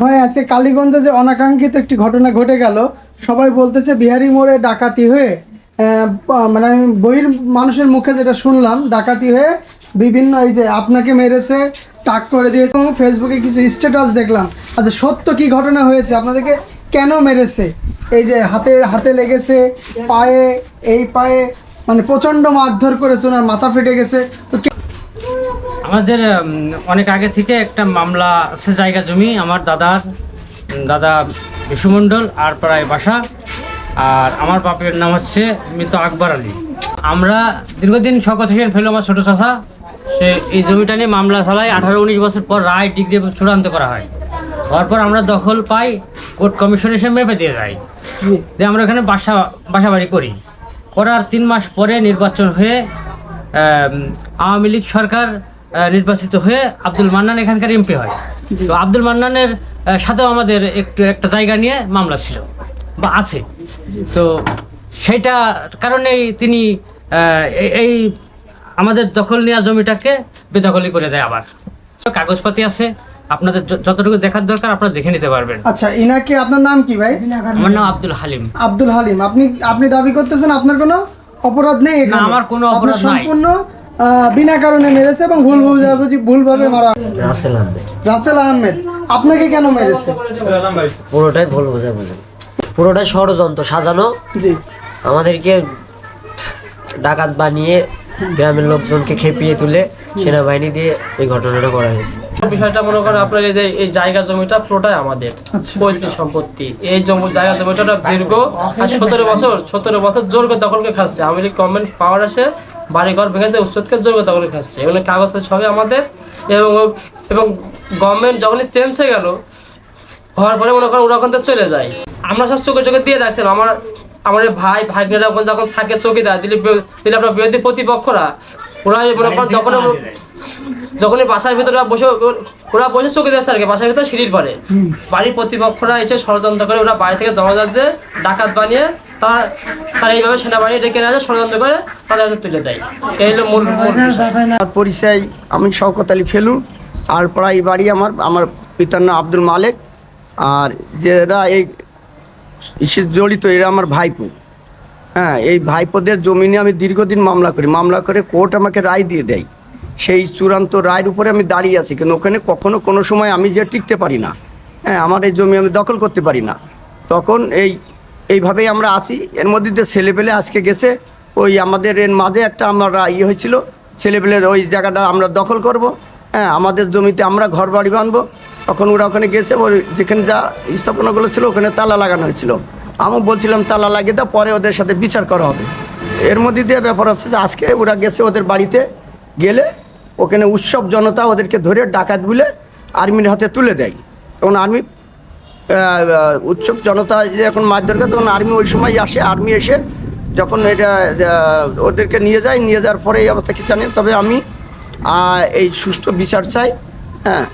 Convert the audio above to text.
ভাই আজকে কালীগঞ্জে যে অনাকাঙ্ক্ষিত একটি ঘটনা ঘটে গেল, সবাই বলতেছে বিহারি মোড়ে ডাকাতি হয়ে মানে আমি বহির মানুষের মুখে যেটা শুনলাম, ডাকাতি হয়ে বিভিন্ন এই যে আপনাকে মেরেছে, টাক করে দিয়েছে, এবং ফেসবুকে কিছু স্ট্যাটাস দেখলাম। আচ্ছা সত্য কি ঘটনা হয়েছে? আপনাদেরকে কেন মেরেছে? এই যে হাতে হাতে লেগেছে, পায়ে, এই পায়ে মানে প্রচণ্ড মারধর করেছে, ওনার মাথা ফেটে গেছে। তো আমাদের অনেক আগে থেকে একটা মামলা আছে জায়গা জমি আমার দাদার দাদা বিশুমণ্ডল আর প্রায় বাসা। আর আমার বাপের নাম হচ্ছে মৃত আকবর আলী। আমরা দীর্ঘদিন শকত হোসেন ফেলো আমার ছোটো চাষা সে এই জমিটা নিয়ে মামলা চালায়। আঠারো উনিশ বছর পর রায় ডিগ্রি চূড়ান্ত করা হয়। হওয়ার পর আমরা দখল পাই, কোর্ট কমিশন এসে মেপে দিয়ে যায়। জি যে আমরা এখানে বাসা বাসা বাড়ি করি। করার তিন মাস পরে নির্বাচন হয়ে আওয়ামী লীগ সরকার নির্বাচিত হয়ে আব্দুল মান্নান এখানকার এমপি হয়। তো আব্দুল মান্নানের সাথেও আমাদের একটু একটা জায়গা নিয়ে মামলা ছিল বা আছে। তো সেইটা কারণেই তিনি এই- আমাদের দখল নেওয়া জমিটাকে বেদখলি করে দেয় আবার। কাগজপাতি আছে আপনাদের যতটুকু দেখার দরকার আপনারা দেখে নিতে পারবেন। আচ্ছা ইনাকে আপনার নাম কি ভাই? আমার নাম। আব্দুল হালিম। আব্দুল হালিম আপনি আপনি দাবি করতেছেন আপনার কোনো অপরাধ নেই আমার কোনো অপরাধ নাই। সম্পূর্ণ বিনা কারণে মেরেছে এবং ভুল বুঝাবুঝি ভুলভাবে মারা রাসেল আহমেদ। রাসেল আহমেদ। আপনাকে কেন মেরেছে? পুরোটাই ভুল বুঝাবুঝি। বোঝা পুরোটাই ষড়যন্ত্র সাজানো। জি। আমাদেরকে ডাকাত বানিয়ে গ্রামের লোকজনকে খেপিয়ে তুলে সেনাবাহিনী দিয়ে এই ঘটনাটা করা হয়েছে। বিষয়টা মনে করেন আপনার এই যে, এই জায়গা জমিটা পুরোটাই আমাদের। পৈতৃক সম্পত্তি। এই জমি, জায়গা জমিটা দীর্ঘ আর সতেরো বছর সতেরো বছর জোর করে দখলকে খাচ্ছে। লীগ গভর্নমেন্ট পাওয়ার আসে, বাড়িঘর ভেঙে দিয়ে উচ্চতকে জোর করে দখলে খাচ্ছে। এগুলো কাগজপত্র সবই আমাদের। এবং এবং গভর্নমেন্ট যখনই চেঞ্জ হয়ে গেল, হওয়ার পরে মনে করেন ওরা ওখান চলে যায়। আমরা সব চোখে চোখে দিয়ে রাখছিলাম আমার আমার এই ভাই ভাগ্নেরা যখন থাকে চোখে দেয় দিলে দিলে আপনার বিরোধী প্রতিপক্ষরা। ওরা মনে করেন যখন যখনই বাসার ভিতরে ওরা বসে ওরা বসে চোখে দিয়েছে আর কি বাসার ভিতরে সিঁড়ির পরে বাড়ির প্রতিপক্ষরা এসে ষড়যন্ত্র করে ওরা বাড়ি থেকে দরজা দিয়ে ডাকাত বানিয়ে তারা তারা এইভাবে সেনাবাহিনী ডেকে নিয়ে ষড়যন্ত্র করে তাদের তুলে দেয়। এই হলো মূল পরিচয় আমি শওকত আলী ফেলু আর প্রায় বাড়ি আমার আমার পিতার নাম আব্দুল মালেক আর যারা এই জড়িত, এরা আমার ভাইপো। হ্যাঁ এই ভাইপোদের জমি নিয়ে আমি দীর্ঘদিন মামলা করি। মামলা করে কোর্ট আমাকে রায় দিয়ে দেয়। সেই চূড়ান্ত রায়ের উপরে আমি দাঁড়িয়ে আছি। কিন্তু ওখানে কখনো কোনো সময় আমি যে টিকতে পারি না। হ্যাঁ আমার এই জমি আমি দখল করতে পারি না। তখন এই, এইভাবেই আমরা আসি এর মধ্যে দিয়ে ছেলেপেলে আজকে গেছে। ওই আমাদের এর মাঝে একটা আমরা ইয়ে হয়েছিল। ছেলেপেলের ওই জায়গাটা আমরা দখল করব। হ্যাঁ আমাদের জমিতে আমরা ঘর বাড়ি বানবো তখন ওরা ওখানে গেছে ওই যেখানে যা স্থাপনাগুলো ছিল, ওখানে তালা লাগানো হয়েছিল। আমি বলছিলাম, তালা লাগিয়ে দাও, পরে ওদের সাথে বিচার করা হবে। এর মধ্যে দিয়ে ব্যাপার হচ্ছে যে, আজকে ওরা গেছে ওদের বাড়িতে, গেলে ওখানে উৎসব জনতা ওদেরকে ধরে ডাকাত বলে আর্মির হাতে তুলে দেয়। তখন আর্মি উৎসব জনতা যখন মাছ দরকার তখন আর্মি ওই সময় আসে, আর্মি এসে যখন এটা ওদেরকে নিয়ে যায়, নিয়ে যাওয়ার পরে এই অবস্থা কি জানেন? তবে আমি এই সুষ্ঠু বিচার চাই হ্যাঁ।